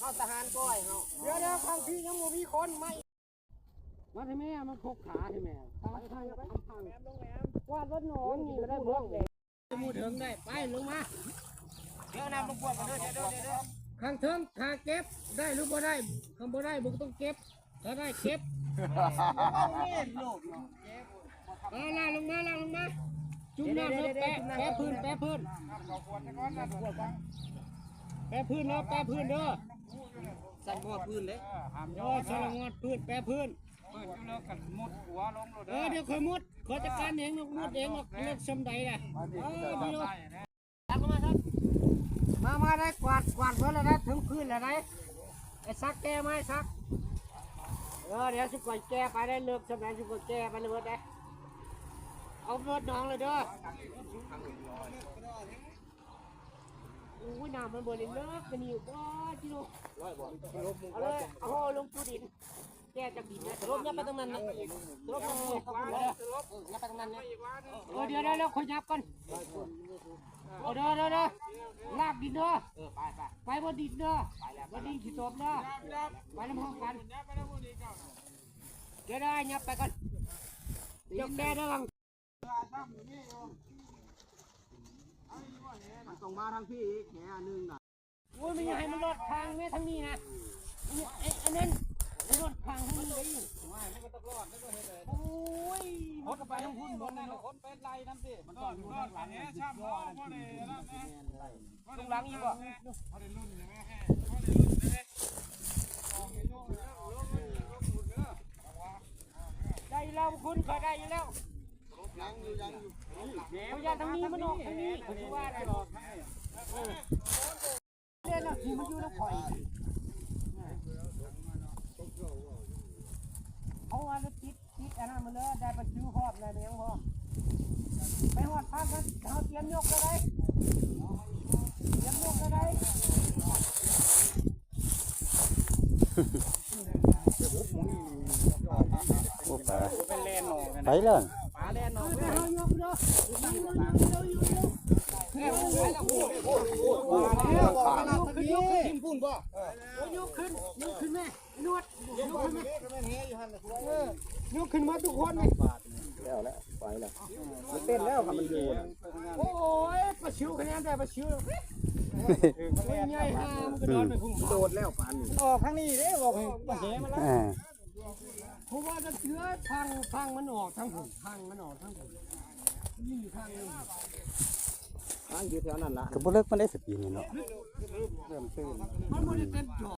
เอาทหารก้อยเนาเดี๋ยวเดี๋ยวข้างพี่ยังมีคนไม่มาที่แม่มันคกขาที่แม่ทางทางทางวาดรถหนองนี่ก็ได้พวกเลยมูถึงได้ไปลงมาเดี๋ยวนำลงพวกมาเด้อเดี๋ยวเดี๋ยวข้างเทิงขาเก็บได้หรือบ่ได้ข้างบ่ได้บุกต้องเก็บถ้าได้เก็บเอาล่าลงมาล่าลงมาจุ่มน้ำแล้วแปะแปะพื้นแปะพื้น แปะพื้นเนาะแปะพื้นเด้อสั่งบ่พื้นเลยเออสั่งงอดพื้นแปะพื้น เปิดอยู่แล้วกันมุดหัวลงรถเออเดี๋ยวค่อยมุดขอจัดการเองนกมุดเองนกเลือกชมใดน่ะเออดีเลยตามมาครับ มา มาได้กวาด กวาดเพื่อแล้วนะถึงพื้นแล้วนะไอ้ซักแก้ไหมซัก เออ เดี๋ยวสุกอยแก้ไปได้เลือกชมใดสุกอยแก้ไปเลยเบิดได้เอาเบิดน้องเลยเด้อโอ้ย น้ำมันบริเลิกกันอยู่ก็จิโร่เอาเลยเอาห่อลงตู้ดินแกจะบินนะรบยับไปตรงนั้นนะรบยับไปตรงนั้นนะเออเดี๋ยวเดี๋ยวเดี๋ยวคอยยับกันเอาเด้อเด้อเด้อลากดินเด้อไปไปไปบนดินเด้อไปดินขี้ตบเด้อไปน้ำห้องกันเดี๋ยวได้ยับไปกันยกแกเด้อ ต้องมาทางพี่อีกแค่นึงน่ะโอ้ยไม่อยากให้มันรอดทางแม่ทางนี้นะไอ้อ้นั่นมันรอดทางทางนี้ได้อยู่ไม่มันก็ต้องรอดแล้วก็เฮ็ดเลยโอ้ยคนไปทั้งพุ่นบนนั่นคนไปไล่นสิมันต้องอยู่ข้างหลังเนี่ยช่ำพ่อพ่อเลยนั่นนะตรงหลังอีกบ่พ่อได้รุ่นใช่ไหมพ่อได้รุ่นใช่ไหมได้อยู่แล้วคุณเคยได้อยู่แล้ว ยัง อยู่ยังอย่าทางนี้มันออกทางนี้ผมว่าได้หรอกเล่นอะทีมันอยู่ในข่อยเอาอันนั้นติดติดอันนั้นมาเลยได้ไปชิวหอบเลยเลี้ยงพอไปหอดพักกันเขาเตรียมยกเลยได้เตรียมยกเลยได้โอ้ปลาเป็นเลนหนอกันไปเลย ปลาเลนหนอไปเอายกเด้อเอายกเด้อเอายกเด้อปลาแล้วตะกี้ทิมพุ่นบ่เอายกขึ้นยกขึ้นแม่นวดยกขึ้นแม่ก็ไม่เฮ้ยอยู่หันเลยเออยกขึ้นมาทุกคนเลยแล้วแล้วไปแล้วมันเต้นแล้วครับมันอยู่น่ะโอ้ยประชิวคะแนนได้ประชิวไม่ใหญ่ห่ามนก็โดนไปพุ่งโดดแล้วปานนี้ออกข้างนี้เด้บอกมาเฮ้มันแล้วอ่า เพราะว่าจะเชื้อทางทางมันออกทางหุ่นทางมันออกทางหุ่นนี่ทางนึงทางอยู่แถวนั้นล่ะก็บ่เลิกมันได้สักปีนี่เนาะมันไม่ได้เต็มจอ